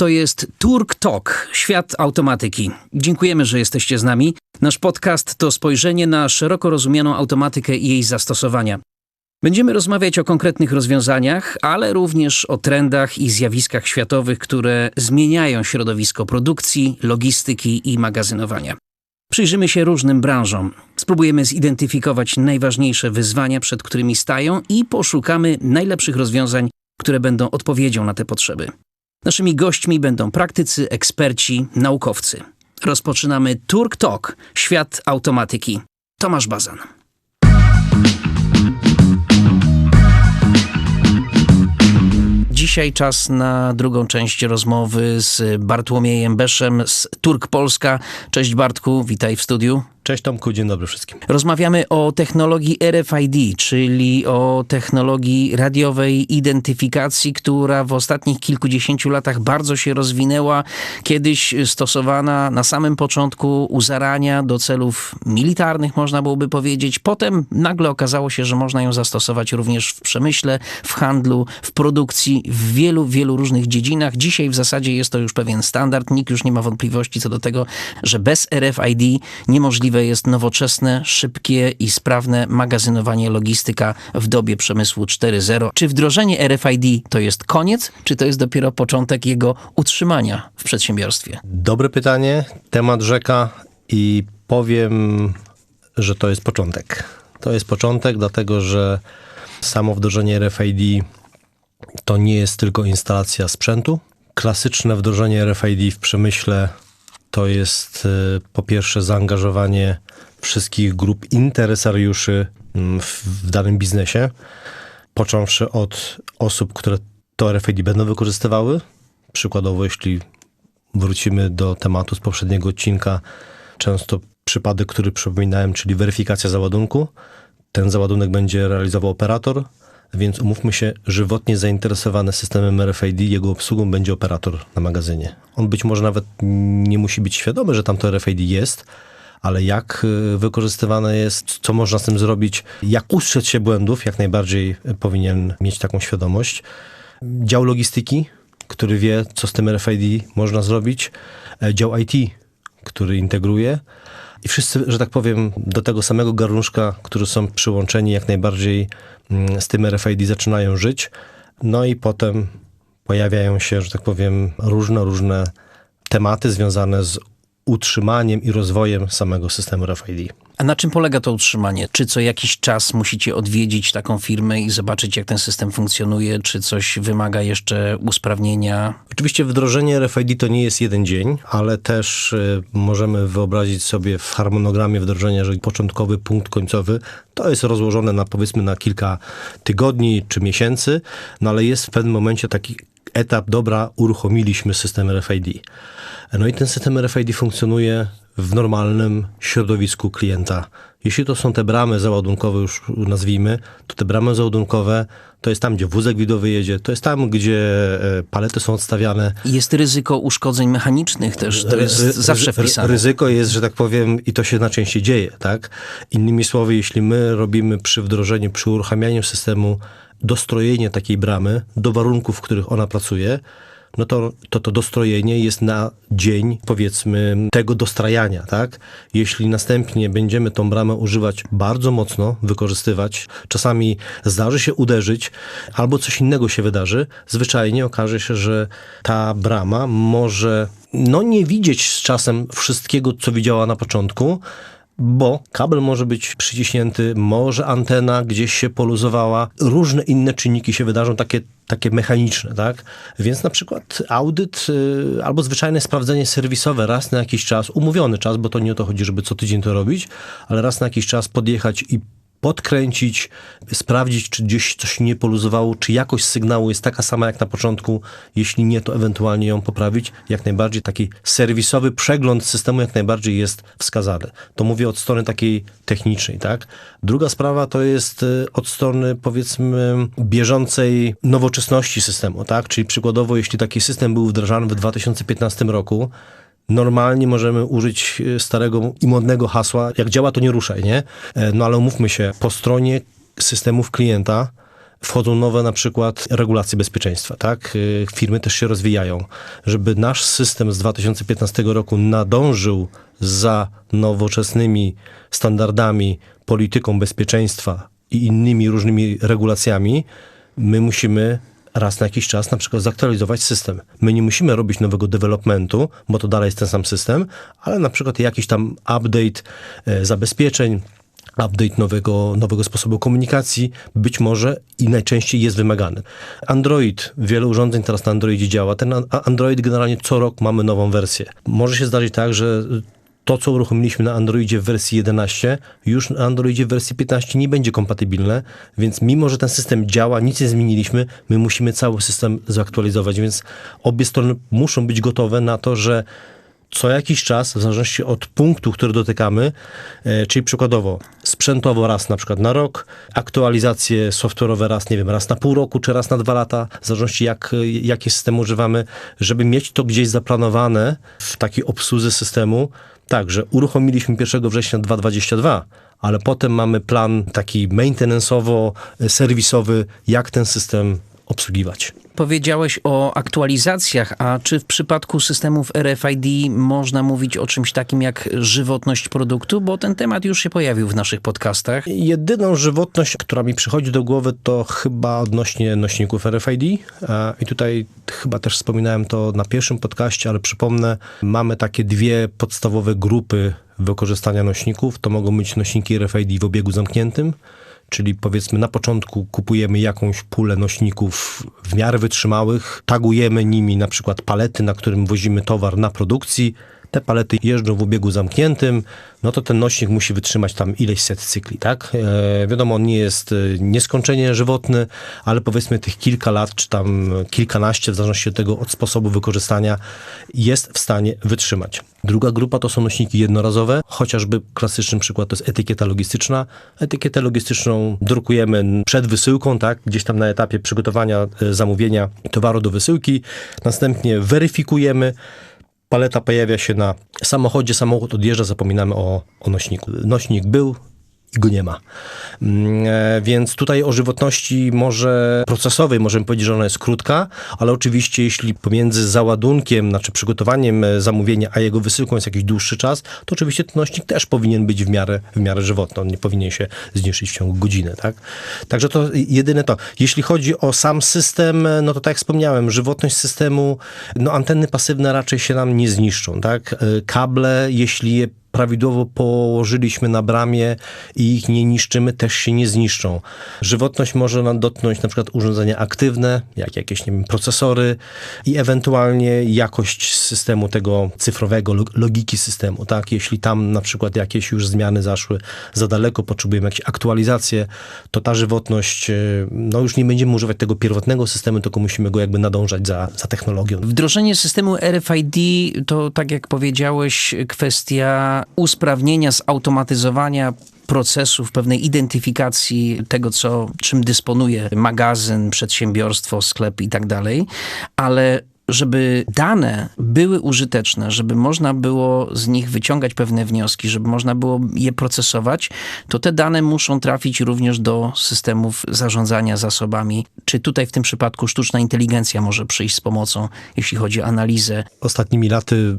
To jest Turk Talk, świat automatyki. Dziękujemy, że jesteście z nami. Nasz podcast to spojrzenie na szeroko rozumianą automatykę i jej zastosowania. Będziemy rozmawiać o konkretnych rozwiązaniach, ale również o trendach i zjawiskach światowych, które zmieniają środowisko produkcji, logistyki i magazynowania. Przyjrzymy się różnym branżom, spróbujemy zidentyfikować najważniejsze wyzwania, przed którymi stają i poszukamy najlepszych rozwiązań, które będą odpowiedzią na te potrzeby. Naszymi gośćmi będą praktycy, eksperci, naukowcy. Rozpoczynamy Turk Talk, świat automatyki. Tomasz Bazan. Dzisiaj czas na drugą część rozmowy z Bartłomiejem Beszem z Turk Polska. Cześć Bartku, witaj w studiu. Cześć Tomku, dzień dobry wszystkim. Rozmawiamy o technologii RFID, czyli o technologii radiowej identyfikacji, która w ostatnich kilkudziesięciu latach bardzo się rozwinęła. Kiedyś stosowana na samym początku u zarania do celów militarnych, można byłoby powiedzieć. Potem nagle okazało się, że można ją zastosować również w przemyśle, w handlu, w produkcji, w wielu, wielu różnych dziedzinach. Dzisiaj w zasadzie jest to już pewien standard. Nikt już nie ma wątpliwości co do tego, że bez RFID niemożliwe jest nowoczesne, szybkie i sprawne magazynowanie logistyka w dobie przemysłu 4.0. Czy wdrożenie RFID to jest koniec, czy to jest dopiero początek jego utrzymania w przedsiębiorstwie? Dobre pytanie, temat rzeka i powiem, że to jest początek. To jest początek, dlatego że samo wdrożenie RFID to nie jest tylko instalacja sprzętu. Klasyczne wdrożenie RFID w przemyśle to jest y, po pierwsze zaangażowanie wszystkich grup interesariuszy mm, w danym biznesie, począwszy od osób, które to RFID będą wykorzystywały. Przykładowo, jeśli wrócimy do tematu z poprzedniego odcinka, często przypadek, który przypominałem, czyli weryfikacja załadunku. Ten załadunek będzie realizował operator, więc umówmy się, żywotnie zainteresowany systemem RFID, jego obsługą będzie operator na magazynie. On być może nawet nie musi być świadomy, że tam to RFID jest, ale jak y, wykorzystywane jest, co można z tym zrobić, jak ustrzec się błędów, jak najbardziej powinien mieć taką świadomość. Dział logistyki, który wie, co z tym RFID można zrobić. E, dział IT, który integruje. I wszyscy, że tak powiem, do tego samego garnuszka, którzy są przyłączeni jak najbardziej mm, z tym RFID zaczynają żyć. No i potem pojawiają się, że tak powiem, różne, różne tematy związane z utrzymaniem i rozwojem samego systemu RFID. A na czym polega to utrzymanie? Czy co jakiś czas musicie odwiedzić taką firmę i zobaczyć, jak ten system funkcjonuje? Czy coś wymaga jeszcze usprawnienia? Oczywiście wdrożenie RFID to nie jest jeden dzień, ale też y, możemy wyobrazić sobie w harmonogramie wdrożenia, że początkowy punkt końcowy to jest rozłożone na powiedzmy na kilka tygodni czy miesięcy, no ale jest w pewnym momencie taki etap, dobra, uruchomiliśmy system RFID. No i ten system RFID funkcjonuje w normalnym środowisku klienta. Jeśli to są te bramy załadunkowe, już nazwijmy, to te bramy załadunkowe to jest tam, gdzie wózek widowy jedzie, to jest tam, gdzie e, palety są odstawiane. Jest ryzyko uszkodzeń mechanicznych też, to jest ry, zawsze wpisane. Ryzyko jest, że tak powiem, i to się na częściej dzieje, tak? Innymi słowy, jeśli my robimy przy wdrożeniu, przy uruchamianiu systemu dostrojenie takiej bramy do warunków, w których ona pracuje, no to, to to dostrojenie jest na dzień, powiedzmy, tego dostrajania, tak? Jeśli następnie będziemy tą bramę używać bardzo mocno, wykorzystywać, czasami zdarzy się uderzyć, albo coś innego się wydarzy, zwyczajnie okaże się, że ta brama może no nie widzieć z czasem wszystkiego, co widziała na początku, bo kabel może być przyciśnięty, może antena gdzieś się poluzowała, różne inne czynniki się wydarzą, takie, takie mechaniczne, tak? Więc na przykład audyt y, albo zwyczajne sprawdzenie serwisowe raz na jakiś czas, umówiony czas, bo to nie o to chodzi, żeby co tydzień to robić, ale raz na jakiś czas podjechać i podkręcić, sprawdzić, czy gdzieś coś nie poluzowało, czy jakość sygnału jest taka sama jak na początku. Jeśli nie, to ewentualnie ją poprawić. Jak najbardziej taki serwisowy przegląd systemu jak najbardziej jest wskazany. To mówię od strony takiej technicznej, tak? Druga sprawa to jest y, od strony powiedzmy bieżącej nowoczesności systemu, tak? Czyli przykładowo, jeśli taki system był wdrażany w 2015 roku, normalnie możemy użyć e, starego i modnego hasła, jak działa to nie ruszaj, nie? E, no ale umówmy się, po stronie systemów klienta wchodzą nowe na przykład regulacje bezpieczeństwa, tak? Y, Firmy też się rozwijają. Żeby nasz system z 2015 roku nadążył za nowoczesnymi standardami, polityką bezpieczeństwa i innymi różnymi regulacjami, my musimy raz na jakiś czas na przykład zaktualizować system. My nie musimy robić nowego developmentu, bo to dalej jest ten sam system, ale na przykład jakiś tam update e, zabezpieczeń, update nowego, nowego sposobu komunikacji być może i najczęściej jest wymagany. Android, wiele urządzeń teraz na Androidzie działa. Ten Android generalnie co rok mamy nową wersję. Może się zdarzyć tak, że to, co uruchomiliśmy na Androidzie w wersji 11, już na Androidzie w wersji 15 nie będzie kompatybilne, więc mimo, że ten system działa, nic nie zmieniliśmy, my musimy cały system zaktualizować, więc obie strony muszą być gotowe na to, że co jakiś czas, w zależności od punktu, który dotykamy, e, czyli przykładowo sprzętowo raz na przykład na rok, aktualizacje software'owe raz, nie wiem, raz na pół roku, czy raz na dwa lata, w zależności jak, jaki system używamy, żeby mieć to gdzieś zaplanowane w takiej obsłudze systemu, tak, że uruchomiliśmy 1 września 2022, ale potem mamy plan taki maintenanceowo-serwisowy, jak ten system obsługiwać. Powiedziałeś o aktualizacjach, a czy w przypadku systemów RFID można mówić o czymś takim jak żywotność produktu? Bo ten temat już się pojawił w naszych podcastach. Jedyną żywotność, która mi przychodzi do głowy, to chyba odnośnie nośników RFID. I tutaj chyba też wspominałem to na pierwszym podcaście, ale przypomnę, mamy takie dwie podstawowe grupy wykorzystania nośników. To mogą być nośniki RFID w obiegu zamkniętym, czyli powiedzmy na początku kupujemy jakąś pulę nośników w miarę wytrzymałych, tagujemy nimi na przykład palety, na którym wozimy towar na produkcji, te palety jeżdżą w obiegu zamkniętym, no to ten nośnik musi wytrzymać tam ileś set cykli, tak? E, wiadomo, on nie jest e, nieskończenie żywotny, ale powiedzmy tych kilka lat, czy tam kilkanaście, w zależności od tego, od sposobu wykorzystania, jest w stanie wytrzymać. Druga grupa to są nośniki jednorazowe, chociażby klasyczny przykład to jest etykieta logistyczna. Etykietę logistyczną drukujemy przed wysyłką, tak? Gdzieś tam na etapie przygotowania e, zamówienia towaru do wysyłki. Następnie weryfikujemy, paleta pojawia się na samochodzie, samochód odjeżdża, zapominamy o, o nośniku. Nośnik był, i go nie ma. Mm, e, więc tutaj o żywotności może procesowej możemy powiedzieć, że ona jest krótka, ale oczywiście jeśli pomiędzy załadunkiem, znaczy przygotowaniem e, zamówienia, a jego wysyłką jest jakiś dłuższy czas, to oczywiście ten nośnik też powinien być w miarę, w miarę żywotny. On nie powinien się zniszczyć w ciągu godziny, tak? Także to jedyne to. Jeśli chodzi o sam system, e, no to tak jak wspomniałem, żywotność systemu, no anteny pasywne raczej się nam nie zniszczą, tak? Kable, jeśli je prawidłowo położyliśmy na bramie i ich nie niszczymy, też się nie zniszczą. Żywotność może nam dotknąć na przykład urządzenia aktywne, jak jakieś nie wiem, procesory i ewentualnie jakość systemu tego cyfrowego, logiki systemu. Tak? Jeśli tam na przykład jakieś już zmiany zaszły za daleko, potrzebujemy jakieś aktualizacje, to ta żywotność, e, no już nie będziemy używać tego pierwotnego systemu, tylko musimy go jakby nadążać za, za technologią. Wdrożenie systemu RFID to, tak jak powiedziałeś, kwestia usprawnienia, zautomatyzowania procesów, pewnej identyfikacji tego, co, czym dysponuje magazyn, przedsiębiorstwo, sklep i tak dalej, ale żeby dane były użyteczne, żeby można było z nich wyciągać pewne wnioski, żeby można było je procesować, to te dane muszą trafić również do systemów zarządzania zasobami. Czy tutaj w tym przypadku sztuczna inteligencja może przyjść z pomocą, jeśli chodzi o analizę? Ostatnimi laty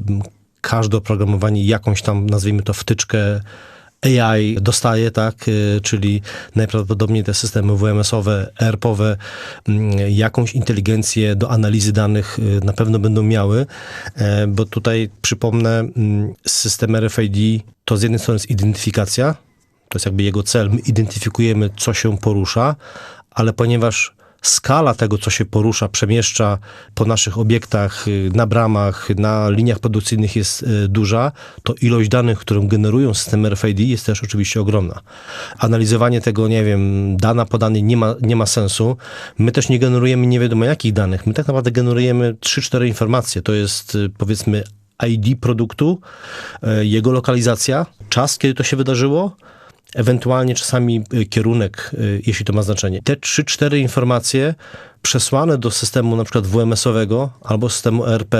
każde oprogramowanie jakąś tam, nazwijmy to, wtyczkę AI dostaje, tak, y, czyli najprawdopodobniej te systemy WMS-owe, ERP-owe mm, jakąś inteligencję do analizy danych y, na pewno będą miały, e, bo tutaj przypomnę, mm, system RFID to z jednej strony jest identyfikacja, to jest jakby jego cel, my identyfikujemy, co się porusza, ale ponieważ skala tego, co się porusza, przemieszcza po naszych obiektach, y, na bramach, na liniach produkcyjnych jest y, duża, to ilość danych, którą generują systemy RFID jest też oczywiście ogromna. Analizowanie tego, nie wiem, dana po danej nie ma, nie ma sensu. My też nie generujemy nie wiadomo jakich danych. My tak naprawdę generujemy 3-4 informacje. To jest y, powiedzmy ID produktu, jego lokalizacja, czas, kiedy to się wydarzyło, ewentualnie czasami y, kierunek, y, jeśli to ma znaczenie. Te 3-4 informacje przesłane do systemu na przykład WMS-owego albo systemu ERP,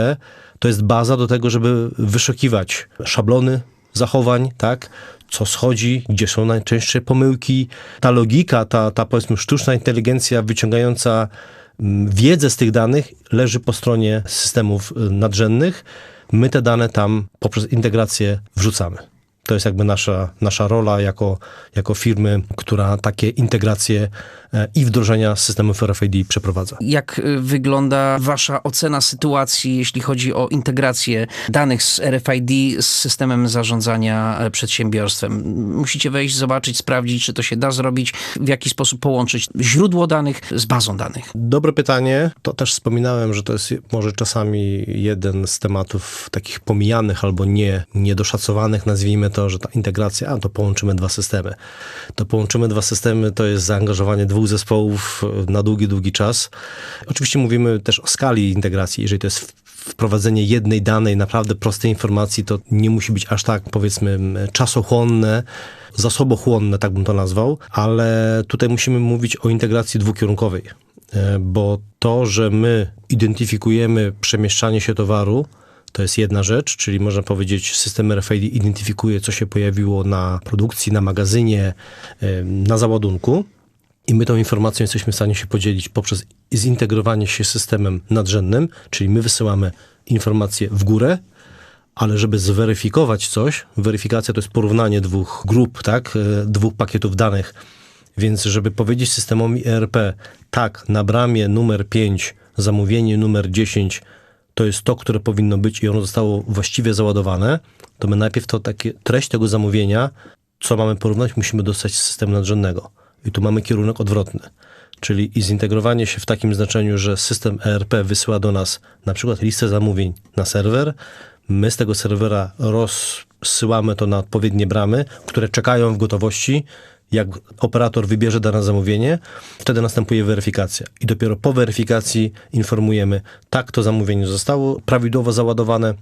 to jest baza do tego, żeby wyszukiwać szablony, zachowań, tak? Co schodzi, gdzie są najczęstsze pomyłki. Ta logika, ta, ta powiedzmy sztuczna inteligencja wyciągająca mm, wiedzę z tych danych leży po stronie systemów y, nadrzędnych. My te dane tam poprzez integrację wrzucamy. To jest jakby nasza, nasza rola jako, jako firmy, która takie integracje i wdrożenia systemów RFID przeprowadza. Jak y, wygląda wasza ocena sytuacji, jeśli chodzi o integrację danych z RFID z systemem zarządzania e, przedsiębiorstwem? Musicie wejść, zobaczyć, sprawdzić, czy to się da zrobić, w jaki sposób połączyć źródło danych z bazą danych. Dobre pytanie. To też wspominałem, że to jest może czasami jeden z tematów takich pomijanych albo nie, niedoszacowanych, nazwijmy to, że ta integracja, a to połączymy dwa systemy. To połączymy dwa systemy, to jest zaangażowanie dwóch zespołów na długi, długi czas. Oczywiście mówimy też o skali integracji. Jeżeli to jest wprowadzenie jednej danej, naprawdę prostej informacji, to nie musi być aż tak, powiedzmy, czasochłonne, zasobochłonne, tak bym to nazwał, ale tutaj musimy mówić o integracji dwukierunkowej, e, bo to, że my identyfikujemy przemieszczanie się towaru, to jest jedna rzecz, czyli można powiedzieć, system RFID identyfikuje, co się pojawiło na produkcji, na magazynie, e, na załadunku. I my tą informacją jesteśmy w stanie się podzielić poprzez zintegrowanie się systemem nadrzędnym, czyli my wysyłamy informacje w górę, ale żeby zweryfikować coś, weryfikacja to jest porównanie dwóch grup, tak, e, dwóch pakietów danych. Więc żeby powiedzieć systemowi ERP, tak, na bramie numer 5, zamówienie numer 10 to jest to, które powinno być i ono zostało właściwie załadowane, to my najpierw to takie treść tego zamówienia, co mamy porównać, musimy dostać z systemu nadrzędnego. I tu mamy kierunek odwrotny. Czyli i zintegrowanie się w takim znaczeniu, że system ERP wysyła do nas na przykład listę zamówień na serwer, my z tego serwera rozsyłamy to na odpowiednie bramy, które czekają w gotowości. Jak operator wybierze dane zamówienie, wtedy następuje weryfikacja. I dopiero po weryfikacji informujemy, tak, to zamówienie zostało prawidłowo załadowane,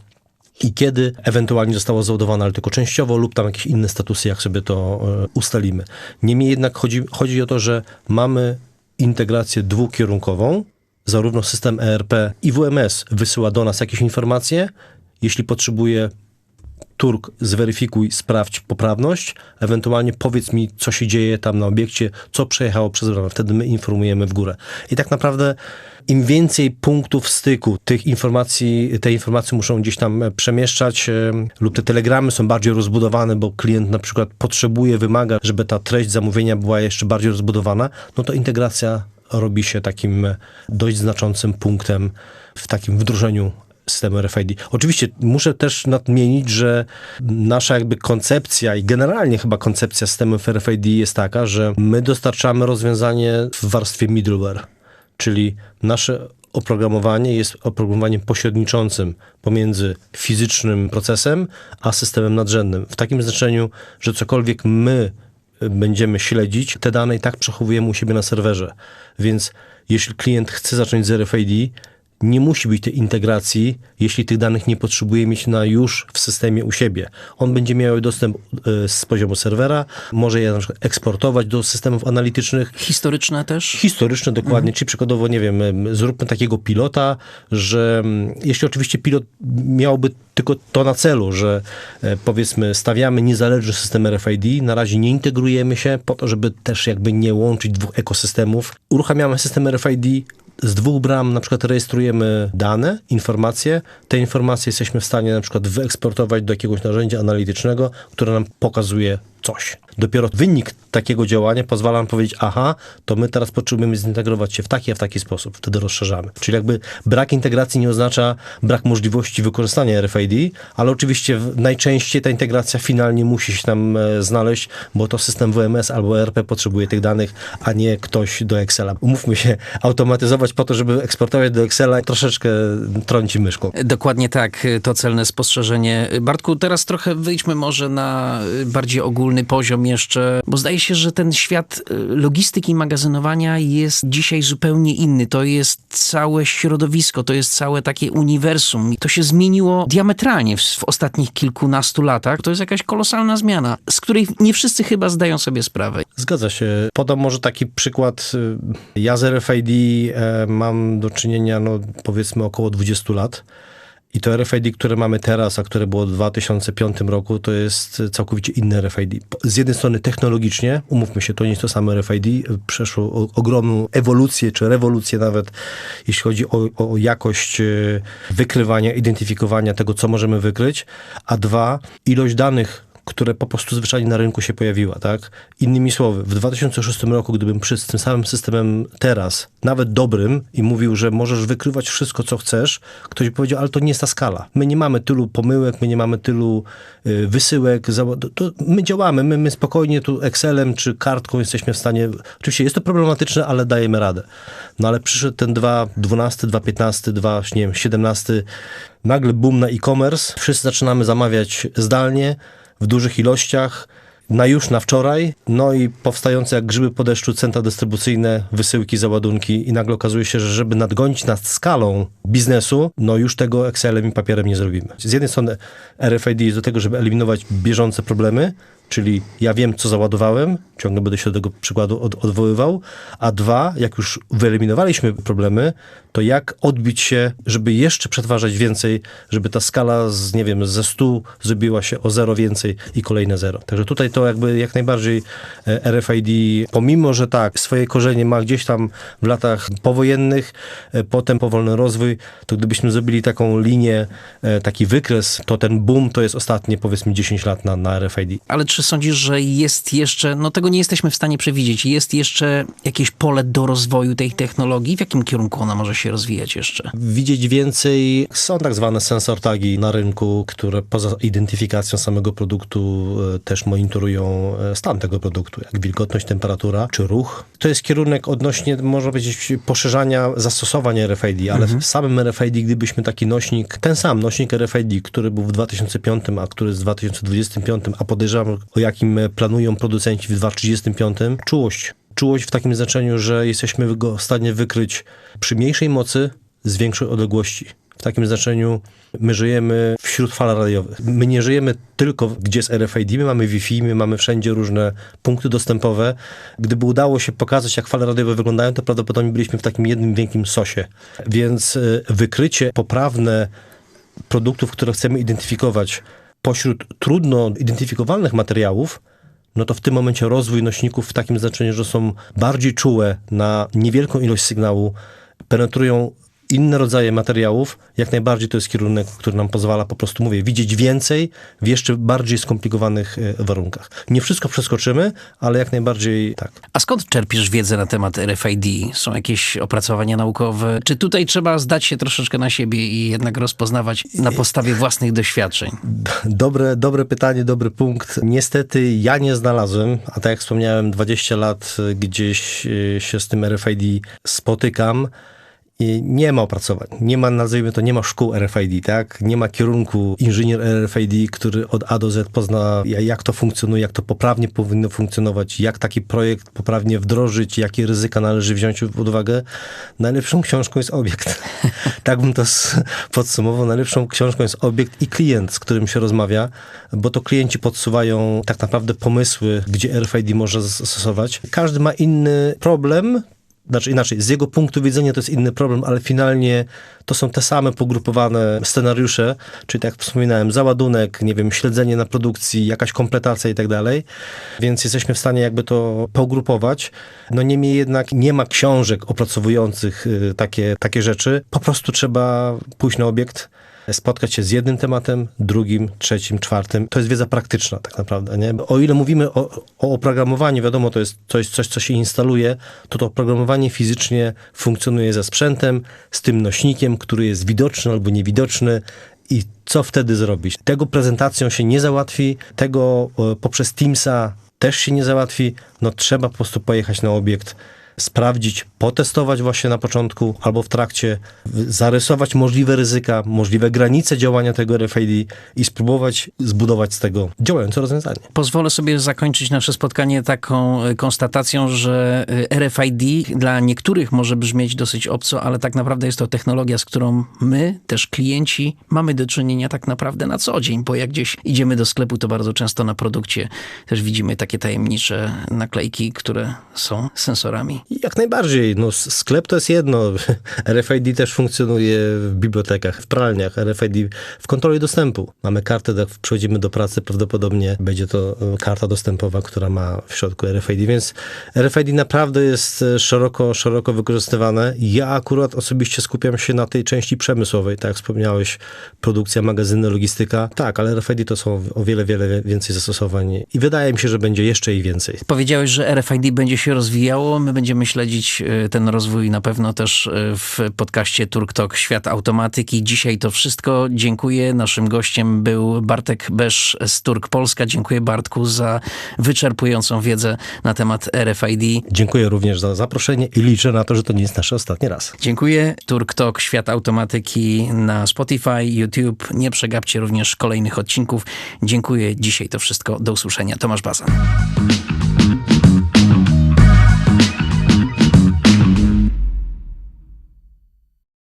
i kiedy ewentualnie zostało załadowane, ale tylko częściowo, lub tam jakieś inne statusy, jak sobie to e, ustalimy. Niemniej jednak chodzi, chodzi o to, że mamy integrację dwukierunkową, zarówno system ERP i WMS wysyła do nas jakieś informacje, jeśli potrzebuje Turk, zweryfikuj, sprawdź poprawność, ewentualnie powiedz mi, co się dzieje tam na obiekcie, co przejechało przez bramę. Wtedy my informujemy w górę. I tak naprawdę im więcej punktów styku tych informacji, te informacje muszą gdzieś tam przemieszczać e, lub te telegramy są bardziej rozbudowane, bo klient na przykład potrzebuje, wymaga, żeby ta treść zamówienia była jeszcze bardziej rozbudowana, no to integracja robi się takim dość znaczącym punktem w takim wdrożeniu systemu RFID. Oczywiście muszę też nadmienić, że nasza jakby koncepcja i generalnie chyba koncepcja systemów RFID jest taka, że my dostarczamy rozwiązanie w warstwie middleware, czyli nasze oprogramowanie jest oprogramowaniem pośredniczącym pomiędzy fizycznym procesem a systemem nadrzędnym. W takim znaczeniu, że cokolwiek my będziemy śledzić, te dane i tak przechowujemy u siebie na serwerze. Więc jeśli klient chce zacząć z RFID, nie musi być tej integracji, jeśli tych danych nie potrzebuje mieć na już w systemie u siebie. On będzie miał dostęp e, z poziomu serwera, może je na przykład eksportować do systemów analitycznych. Historyczne też? Historyczne, dokładnie. Mhm. Czyli przykładowo, nie wiem, zróbmy takiego pilota, że jeśli oczywiście pilot miałby tylko to na celu, że e, powiedzmy stawiamy niezależny system RFID, na razie nie integrujemy się po to, żeby też jakby nie łączyć dwóch ekosystemów. Uruchamiamy system RFID, z dwóch bram na przykład rejestrujemy dane, informacje. Te informacje jesteśmy w stanie na przykład wyeksportować do jakiegoś narzędzia analitycznego, które nam pokazuje coś. Dopiero wynik takiego działania pozwala nam powiedzieć, aha, to my teraz potrzebujemy zintegrować się w taki, a w taki sposób. Wtedy rozszerzamy. Czyli jakby brak integracji nie oznacza brak możliwości wykorzystania RFID, ale oczywiście najczęściej ta integracja finalnie musi się tam e, znaleźć, bo to system WMS albo ERP potrzebuje tych danych, a nie ktoś do Excela. Umówmy się, automatyzować po to, żeby eksportować do Excela, troszeczkę trąci myszką. Dokładnie tak, to celne spostrzeżenie. Bartku, teraz trochę wyjdźmy może na bardziej ogólny poziom jeszcze, bo zdaje się, że ten świat y, logistyki i magazynowania jest dzisiaj zupełnie inny. To jest całe środowisko, to jest całe takie uniwersum. To się zmieniło diametralnie w, w ostatnich kilkunastu latach. To jest jakaś kolosalna zmiana, z której nie wszyscy chyba zdają sobie sprawę. Zgadza się. Podam może taki przykład. Ja z RFID e, mam do czynienia, no powiedzmy, około 20 lat. I to RFID, które mamy teraz, a które było w 2005 roku, to jest całkowicie inne RFID. Z jednej strony technologicznie, umówmy się, to nie jest to samo RFID, przeszło ogromną ewolucję, czy rewolucję nawet, jeśli chodzi o, o jakość e, wykrywania, identyfikowania tego, co możemy wykryć, a dwa, ilość danych, które po prostu zwyczajnie na rynku się pojawiła, tak? Innymi słowy, w 2006 roku, gdybym przyszedł z tym samym systemem teraz, nawet dobrym i mówił, że możesz wykrywać wszystko, co chcesz, ktoś by powiedział, ale to nie jest ta skala. My nie mamy tylu pomyłek, my nie mamy tylu y, wysyłek, to, my działamy, my, my spokojnie tu Excelem czy kartką jesteśmy w stanie, oczywiście jest to problematyczne, ale dajemy radę. No ale przyszedł ten 2.12, 2.15, 2, nie wiem, 17, nagle boom na e-commerce, wszyscy zaczynamy zamawiać zdalnie, w dużych ilościach, na już na wczoraj, no i powstające jak grzyby po deszczu centra dystrybucyjne, wysyłki, załadunki i nagle okazuje się, że żeby nadgonić nad skalą biznesu, no już tego Excelem i papierem nie zrobimy. Z jednej strony RFID jest do tego, żeby eliminować bieżące problemy, czyli ja wiem, co załadowałem, ciągle będę się do tego przykładu od, odwoływał, a dwa, jak już wyeliminowaliśmy problemy, to jak odbić się, żeby jeszcze przetwarzać więcej, żeby ta skala z, nie wiem, ze 100 zrobiła się o zero więcej i kolejne zero. Także tutaj to jakby jak najbardziej e, RFID, pomimo, że tak, swoje korzenie ma gdzieś tam w latach powojennych, e, potem powolny rozwój, to gdybyśmy zrobili taką linię, e, taki wykres, to ten boom to jest ostatnie powiedzmy 10 lat na, na RFID. Ale czy sądzisz, że jest jeszcze, no tego nie jesteśmy w stanie przewidzieć, jest jeszcze jakieś pole do rozwoju tej technologii? W jakim kierunku ona może się rozwijać jeszcze? Widzieć więcej, są tak zwane sensor tagi na rynku, które poza identyfikacją samego produktu e, też monitorują e, stan tego produktu, jak wilgotność, temperatura czy ruch. To jest kierunek odnośnie, można powiedzieć, poszerzania zastosowań RFID, ale mhm. w samym RFID, gdybyśmy taki nośnik, ten sam nośnik RFID, który był w 2005, a który jest w 2025, a podejrzewam, o jakim planują producenci w 2035, czułość czułość w takim znaczeniu, że jesteśmy go w stanie wykryć przy mniejszej mocy z większej odległości. W takim znaczeniu my żyjemy wśród fal radiowych. My nie żyjemy tylko gdzie jest RFID, my mamy Wi-Fi, my mamy wszędzie różne punkty dostępowe. Gdyby udało się pokazać, jak fale radiowe wyglądają, to prawdopodobnie byliśmy w takim jednym wielkim sosie. Więc e, wykrycie poprawne produktów, które chcemy identyfikować pośród trudno identyfikowalnych materiałów, no to w tym momencie rozwój nośników w takim znaczeniu, że są bardziej czułe na niewielką ilość sygnału, penetrują inne rodzaje materiałów, jak najbardziej to jest kierunek, który nam pozwala po prostu, mówię, widzieć więcej w jeszcze bardziej skomplikowanych e, warunkach. Nie wszystko przeskoczymy, ale jak najbardziej tak. A skąd czerpiesz wiedzę na temat RFID? Są jakieś opracowania naukowe? Czy tutaj trzeba zdać się troszeczkę na siebie i jednak rozpoznawać na podstawie własnych doświadczeń? Dobre, dobre pytanie, dobry punkt. Niestety ja nie znalazłem, a tak jak wspomniałem, 20 lat gdzieś e, się z tym RFID spotykam nie ma opracowań, nie ma, nazwijmy to, nie ma szkół RFID, tak? Nie ma kierunku inżynier RFID, który od A do Z pozna, jak to funkcjonuje, jak to poprawnie powinno funkcjonować, jak taki projekt poprawnie wdrożyć, jakie ryzyka należy wziąć pod uwagę. Najlepszą książką jest obiekt. tak bym to podsumował. Najlepszą książką jest obiekt i klient, z którym się rozmawia, bo to klienci podsuwają tak naprawdę pomysły, gdzie RFID może zastosować. Każdy ma inny problem, znaczy inaczej, z jego punktu widzenia to jest inny problem, ale finalnie to są te same pogrupowane scenariusze, czyli tak jak wspominałem, załadunek, nie wiem, śledzenie na produkcji, jakaś kompletacja i tak dalej, więc jesteśmy w stanie jakby to pogrupować. No niemniej jednak nie ma książek opracowujących y, takie, takie rzeczy, po prostu trzeba pójść na obiekt, spotkać się z jednym tematem, drugim, trzecim, czwartym. To jest wiedza praktyczna tak naprawdę. Nie? O ile mówimy o, o oprogramowaniu, wiadomo, to jest coś, coś, co się instaluje, to to oprogramowanie fizycznie funkcjonuje ze sprzętem, z tym nośnikiem, który jest widoczny albo niewidoczny, i co wtedy zrobić? Tego prezentacją się nie załatwi, tego poprzez Teamsa też się nie załatwi. No trzeba po prostu pojechać na obiekt, sprawdzić, potestować właśnie na początku albo w trakcie, zarysować możliwe ryzyka, możliwe granice działania tego RFID i spróbować zbudować z tego działające rozwiązanie. Pozwolę sobie zakończyć nasze spotkanie taką e, konstatacją, że e, RFID dla niektórych może brzmieć dosyć obco, ale tak naprawdę jest to technologia, z którą my, też klienci, mamy do czynienia tak naprawdę na co dzień, bo jak gdzieś idziemy do sklepu, to bardzo często na produkcie też widzimy takie tajemnicze naklejki, które są sensorami Jak najbardziej. No, sklep to jest jedno. RFID też funkcjonuje w bibliotekach, w pralniach, RFID w kontroli dostępu. Mamy kartę, jak przychodzimy do pracy, prawdopodobnie będzie to e, karta dostępowa, która ma w środku RFID, więc RFID naprawdę jest e, szeroko, szeroko wykorzystywane. Ja akurat osobiście skupiam się na tej części przemysłowej, tak jak wspomniałeś, produkcja, magazyny, logistyka. Tak, ale RFID to są o wiele, wiele więcej zastosowań i wydaje mi się, że będzie jeszcze i więcej. Powiedziałeś, że RFID będzie się rozwijało. My będziemy śledzić e, ten rozwój na pewno też e, w podcaście Turk Talk Świat Automatyki. Dzisiaj to wszystko. Dziękuję. Naszym gościem był Bartek Besz z Turk Polska. Dziękuję Bartku za wyczerpującą wiedzę na temat RFID. Dziękuję również za zaproszenie i liczę na to, że to nie jest nasz ostatni raz. Dziękuję. Turk Talk Świat Automatyki na Spotify, YouTube. Nie przegapcie również kolejnych odcinków. Dziękuję. Dzisiaj to wszystko. Do usłyszenia. Tomasz Bazan.